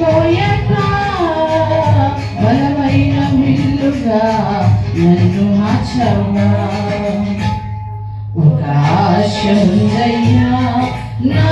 కాడిమోయగా బలమైన పిల్లుగా నన్ను మార్చవా ఒక ఆశ ఉందయ్యా నా